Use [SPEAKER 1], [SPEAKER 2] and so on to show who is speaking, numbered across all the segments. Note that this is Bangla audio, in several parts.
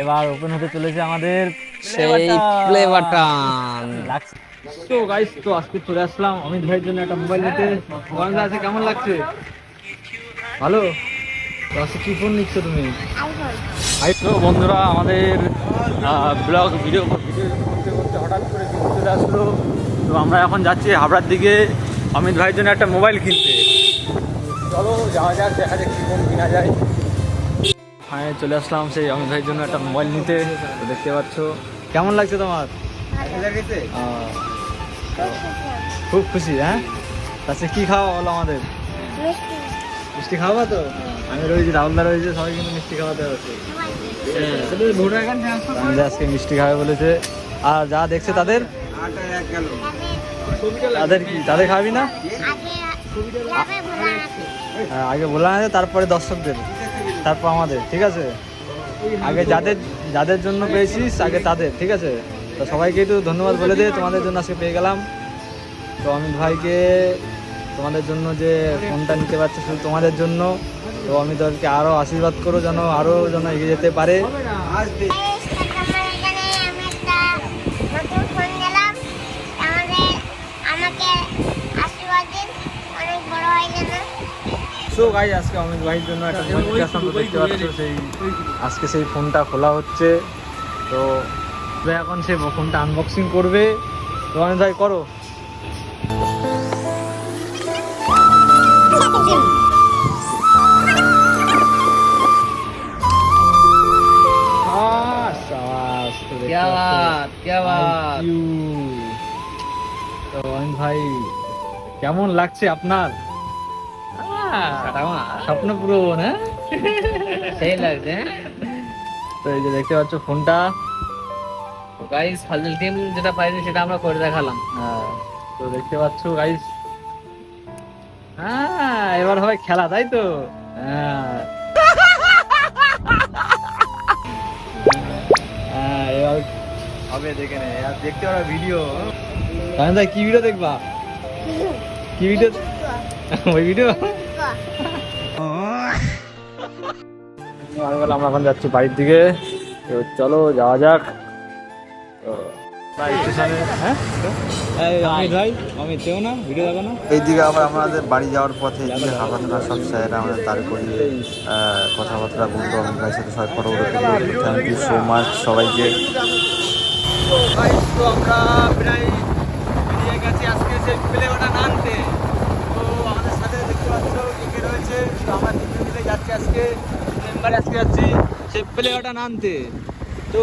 [SPEAKER 1] এবার ওপেন হতে চলেছে আমাদের
[SPEAKER 2] সেই প্লে বাটন
[SPEAKER 1] তো গাইস তো আজকে চলে আসলাম অমিত ভাইয়ের জন্য একটা মোবাইল নিতে। গন্ধ আছে কেমন লাগছে? ভালো? তো আজকে কি ফোন নিচ্ছ তুমি? তো বন্ধুরা আমাদের ব্লগ ভিডিও ভিডিও করতে করতে হঠাৎ করে চলে আসলো। তো আমরা এখন যাচ্ছি হাবড়ার দিকে। অমিত ভাইয়ের জন্য একটা মোবাইল কিনতে। চলো যাওয়া যাক দেখা যাক কী ফোন কিনা যায়। চলে আসলাম সেই অমিত ভাইয়ের জন্য একটা মোবাইল নিতে। তো দেখতে পাচ্ছ। কেমন লাগছে তোমার? খুব খুশি হ্যাঁ? তাছাড়া কি খাওয়া বলো আমাদের? মিষ্টি। খাওয়াবা তো? আমি রয়েছি রাহুলদা রয়েছে সবাই কিন্তু মিষ্টি খাওয়াতে হচ্ছে আজকে মিষ্টি খাবে বলেছে। আর যা দেখছে তাদের? তাদের কি? তাদের খাবি না? হ্যাঁ, আগে বলা আছে তারপরে দর্শকদের। তারপর আমাদের, ঠিক আছে? আগে যাদের যাদের জন্য পেয়েছিস, আগে তাদের, ঠিক আছে? তো সবাইকে একটু ধন্যবাদ বলে দে, তোমাদের জন্য আজকে পেয়ে গেলাম। তো অমিত ভাইকে তোমাদের জন্য যে ফোনটা নিতে পারছে শুধু তোমাদের জন্য, তো আমি তোদেরকে আরও আশীর্বাদ করো যেন আরও যেন এগিয়ে যেতে পারে।
[SPEAKER 3] আমাকে আশীর্বাদ দিন অনেক বড় হয়ে যাবে
[SPEAKER 1] সো গাই আজকে অমিত ভাইয়ের জন্য একটা নোটিফিকেশন তো দেখতে পাচ্ছ সেই আজকে সেই ফোনটা খোলা হচ্ছে তো ভাই এখন সে ফোনটা আনবক্সিং করবে তো অমিত ভাই করো আহ, শাবাশ, তো দেখতে
[SPEAKER 2] क्या
[SPEAKER 1] পাচ্ছ।
[SPEAKER 2] बात क्या बात
[SPEAKER 1] Thank you. তো অমিত ভাই কেমন লাগছে আপনার স্বপ্ন পূরণ হ্যাঁ?
[SPEAKER 2] সেই লাগছে
[SPEAKER 1] তো এই যে দেখতে পাচ্ছ ফোনটা।
[SPEAKER 2] গাইস ফাজল টিম যেটা পাইছে সেটা আমরা করে দেখালাম।
[SPEAKER 1] হ্যাঁ, তো দেখতে পাচ্ছ গাইস হ্যাঁ এবার হবে খেলা তাই তো? হ্যাঁ। হ্যাঁ, এবার হবে দেখে নে। আর দেখতে পারো ভিডিও ভাই কি ভিডিও দেখবা? কি ভিডিও ওই ভিডিও আমি বললাম আমরা এখন যাচ্ছি বাড়ির দিকে। তো চলো যাওয়া যাক। তো হ্যাঁ?
[SPEAKER 4] এইদিকে আবার আমাদের বাড়ি যাওয়ার পথে সব স্যারেরা আমাদের কথাবার্তা বলতো ভাইয়ের সাথে সবাই photo thank you so much সবাইকে।
[SPEAKER 1] তো আমরা প্রায় বেরিয়ে গেছি আজকে সেই ওটা তো আমাদের সাথে দেখতে পাচ্ছ রয়েছে। তো আমরা তিনজন মিলে যাচ্ছি আজকে। মেম্বারে আজকে যাচ্ছি সেই প্লে ওটা আনতে তো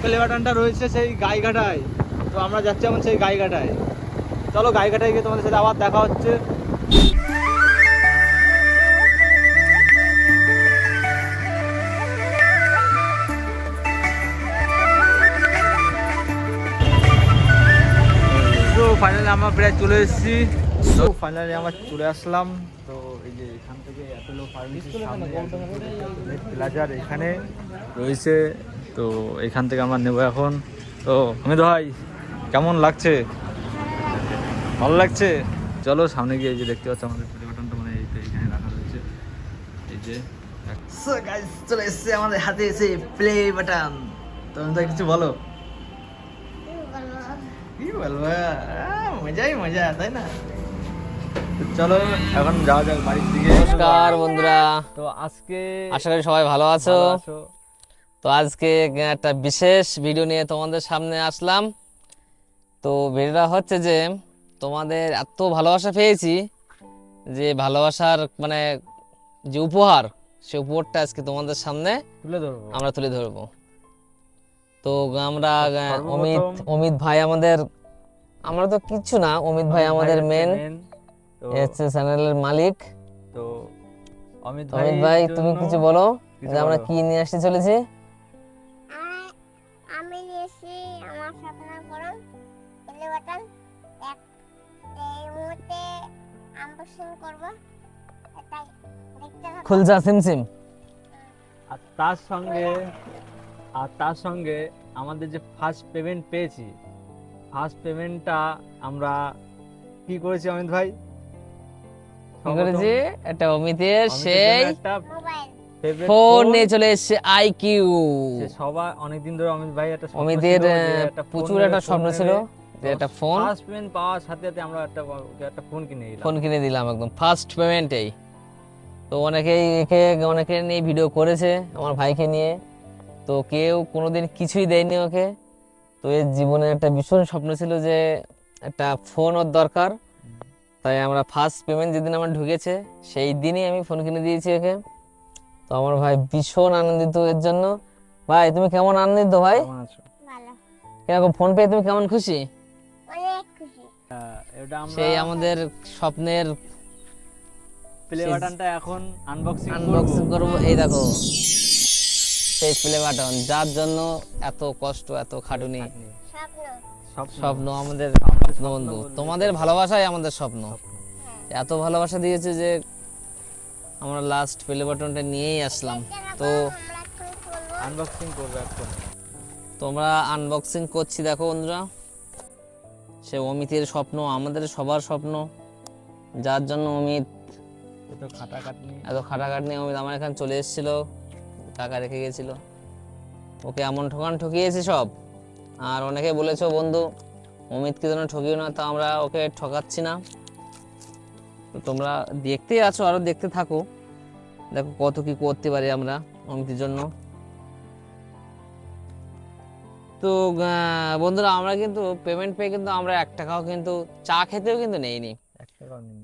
[SPEAKER 1] প্লে বাটনটা রয়েছে সেই গাইঘাটায়। তো আমরা যাচ্ছি এখন সেই গাইঘাটায়। চলো গাইঘাটায় গিয়ে তোমাদের সাথে আবার দেখা হচ্ছে। ফাইনালি আমরা প্রায় চলে এসেছি। তো ফাইনালি আমরা চলে আসলাম। তো এই যে এখান থেকে অ্যাপেলো ফার্মেসির সামনে প্লাজার এখানে রয়েছে। তো এখান থেকে আমরা নেব এখন। তো অমিত ভাই কেমন লাগছে? ভালো লাগছে? চলো সামনে গিয়ে এই যে দেখতে পাচ্ছ আমাদের প্লে বাটনটা মানে এই এখানে রাখা রয়েছে। এই যে সো গাইস চলে এসেছে আমাদের হাতে এসে প্লে বাটন তো অমিত কিছু বলো? কি বলব? মজাই মজা তাই না? তো চলো এখন যাওয়া যাক বাড়ির দিকে।
[SPEAKER 2] নমস্কার বন্ধুরা।
[SPEAKER 1] তো আজকে
[SPEAKER 2] আশা করি সবাই ভালো আছো। তো আজকে একটা বিশেষ ভিডিও নিয়ে তোমাদের সামনে আসলাম। তো ভিডিওটা হচ্ছে যে তোমাদের এত ভালোবাসা পেয়েছি যে ভালোবাসার মানে যে উপহার সে উপহারটা আজকে তোমাদের সামনে
[SPEAKER 1] তুলে ধরবো।
[SPEAKER 2] আমরা তুলে ধরবো। তো আমরা অমিত অমিত ভাই আমাদের আমরা তো কিচ্ছু না অমিত ভাই আমাদের মেন হচ্ছে চ্যানেলের মালিক।
[SPEAKER 1] তো অমিত
[SPEAKER 2] অমিত ভাই তুমি কিছু বলো যে আমরা কি নিয়ে আসতে চলেছি?
[SPEAKER 3] আমি- নিয়েছি আমার স্বপ্নের পূরণ প্লে বাটন। এক এই মুহূর্তে আনবক্সিং করব। তাই
[SPEAKER 2] খুলজা সিমসিম
[SPEAKER 1] আর তার সঙ্গে আর তার সঙ্গে আমাদের যে ফার্স্ট পেমেন্ট পেয়েছি ফার্স্ট পেমেন্টটা আমরা কি করেছি অমিত ভাই?
[SPEAKER 2] একটা অমিতের সেই ফোন নিয়ে চলে এসেছে আইকিউ
[SPEAKER 1] অনেকদিন ধরে অমিত ভাই একটা
[SPEAKER 2] অমিতের প্রচুর একটা স্বপ্ন ছিল একটা ফোন
[SPEAKER 1] ফার্স্ট পেমেন্ট পাওয়ার সাথে সাথে আমরা একটা একটা ফোন কিনে দিলাম।
[SPEAKER 2] ফোন কিনে দিলাম একদম। ফার্স্ট পেমেন্টেই তো অনেকেই একে অনেকে নিয়ে ভিডিও করেছে আমার ভাইকে নিয়ে। তো কেউ কোনোদিন কিছুই দেয়নি ওকে। তো এর জীবনে একটা ভীষণ স্বপ্ন ছিল যে একটা ফোন ওর দরকার। তাই আমরা ফার্স্ট পেমেন্ট যেদিন আমার ঢুকেছে সেই দিনই আমি ফোন কিনে দিয়েছি ওকে। তো আমার ভাই ভীষণ আনন্দিত এর জন্য। ভাই তুমি কেমন আনন্দিত ভাই? কীরকম ফোন পেয়ে তুমি কেমন খুশি?
[SPEAKER 3] অনেক খুশি।
[SPEAKER 1] আহ, এটা আমরা
[SPEAKER 2] সেই আমাদের স্বপ্নের
[SPEAKER 1] প্লে বাটনটা এখন আনবক্সিং
[SPEAKER 2] আনবক্সিং করব। এই দেখো সেই প্লে বাটন যার জন্য এত কষ্ট এত খাটুনি।
[SPEAKER 3] স্বপ্ন।
[SPEAKER 2] আমাদের স্বপ্ন বন্ধু। তোমাদের ভালোবাসাই আমাদের স্বপ্ন। এত ভালোবাসা দিয়েছে যে আমরা লাস্ট প্লে বাটনটা নিয়েই আসলাম। তো
[SPEAKER 1] আনবক্সিং করব এখন।
[SPEAKER 2] তোমরা আনবক্সিং করছি দেখো বন্ধুরা। সে অমিতের স্বপ্ন আমাদের সবার স্বপ্ন। যার জন্য অমিত
[SPEAKER 1] এত খাটাখাটনি।
[SPEAKER 2] এত খাটাখাটনি অমিত আমার এখানে চলে এসেছিল টাকা রেখে গেছিল। ওকে এমন ঠকান ঠকিয়েছে সব। আর অনেকে বলেছ বন্ধু অমিতকে যেন ঠকিও না তা আমরা ওকে ঠকাচ্ছি না। তো তোমরা দেখতেই আছো আরও দেখতে থাকো। দেখো কত কি করতে পারি আমরা অমিতের জন্য। তো বন্ধুরা আমরা কিন্তু পেমেন্ট পেয়ে কিন্তু আমরা এক টাকাও কিন্তু চা খেতেও কিন্তু নেইনি।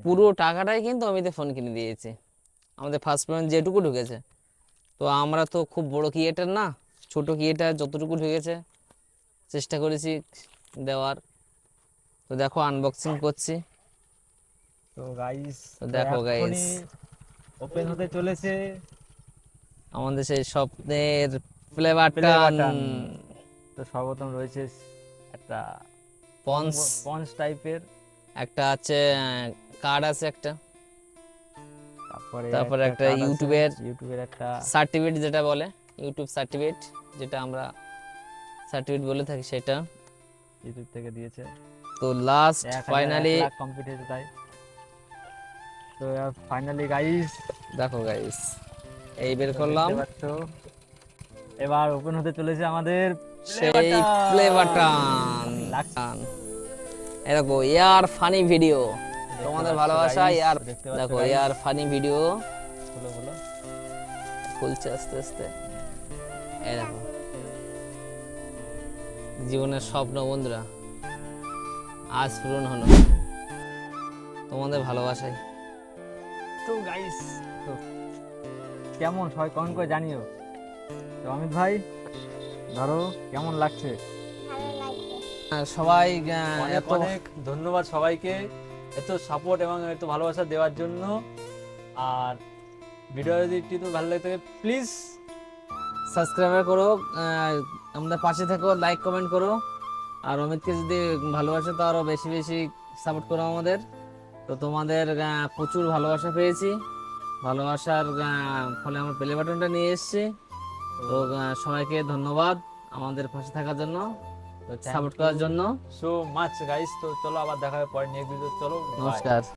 [SPEAKER 2] পুরো টাকাটাই কিন্তু অমিতে ফোন কিনে দিয়েছে। আমাদের ফার্স্ট পেমেন্ট যেটুকু ঢুকেছে। তো আমরা তো খুব বড় ক্রিয়েটার না ছোট ক্রিয়েটার যতটুকু ঢুকেছে চেষ্টা করেছি দেওয়ার। তো দেখো আনবক্সিং করছি।
[SPEAKER 1] তো গাইস
[SPEAKER 2] তো দেখো guys।
[SPEAKER 1] ওপেন হতে চলেছে।
[SPEAKER 2] আমাদের সেই স্বপ্নের বাটন
[SPEAKER 1] তো সর্বপ্রথম রয়েছে একটা
[SPEAKER 2] পন্স
[SPEAKER 1] পঞ্চ টাইপের
[SPEAKER 2] একটা আছে কার্ড আছে একটা।
[SPEAKER 1] তারপরে
[SPEAKER 2] তারপরে একটা ইউটিউবের
[SPEAKER 1] ইউটিউবের একটা
[SPEAKER 2] সার্টিফিকেট যেটা বলে ইউটিউব সার্টিফিকেট যেটা আমরা সার্টিফিকেট বলে থাকি সেটা।
[SPEAKER 1] ইউটিউব থেকে দিয়েছে।
[SPEAKER 2] তো লাস্ট
[SPEAKER 1] ফাইনালি কমপ্লিট হয়েছে তাই। তো ফাইনালি গাইস
[SPEAKER 2] দেখো গাইস এই বের করলাম।
[SPEAKER 1] এবার ওপেন হতে চলেছে আমাদের
[SPEAKER 2] সেই প্লে বাটন। এরকম ইয়ার ফানি ভিডিও তোমাদের ভালোবাসা ইয়ার দেখো। ইয়ার ফানি ভিডিও খুলছে আস্তে আস্তে। এই দেখো। জীবনের স্বপ্ন বন্ধুরা আজ পূরণ হলো। তোমাদের ভালোবাসাই।
[SPEAKER 1] তো গাইস তো কেমন সবাই কমেন্ট করে জানিও। তো অমিত ভাই ধরো কেমন লাগছে?
[SPEAKER 3] ভালো লাগছে।
[SPEAKER 2] আর সবাই
[SPEAKER 1] অনেক
[SPEAKER 2] এত
[SPEAKER 1] অনেক ধন্যবাদ সবাইকে এত সাপোর্ট এবং এত ভালোবাসা দেওয়ার জন্য। আর ভিডিও যদি একটু ভালো লাগে প্লিজ
[SPEAKER 2] সাবস্ক্রাইব করো আমাদের পাশে থেকো লাইক কমেন্ট করো। আর অমিতকে যদি ভালোবাসো তো আরও বেশি বেশি সাপোর্ট করো আমাদের। তো তোমাদের প্রচুর ভালোবাসা পেয়েছি। ভালোবাসার ফলে আমার প্লে বাটনটা নিয়ে এসেছি। তো সবাইকে ধন্যবাদ আমাদের পাশে থাকার জন্য সাপোর্ট করার জন্য।
[SPEAKER 1] সো মাচ গাইস তো চলো আবার দেখা হবে পরে নেক্সট ভিডিও চলো
[SPEAKER 2] নমস্কার।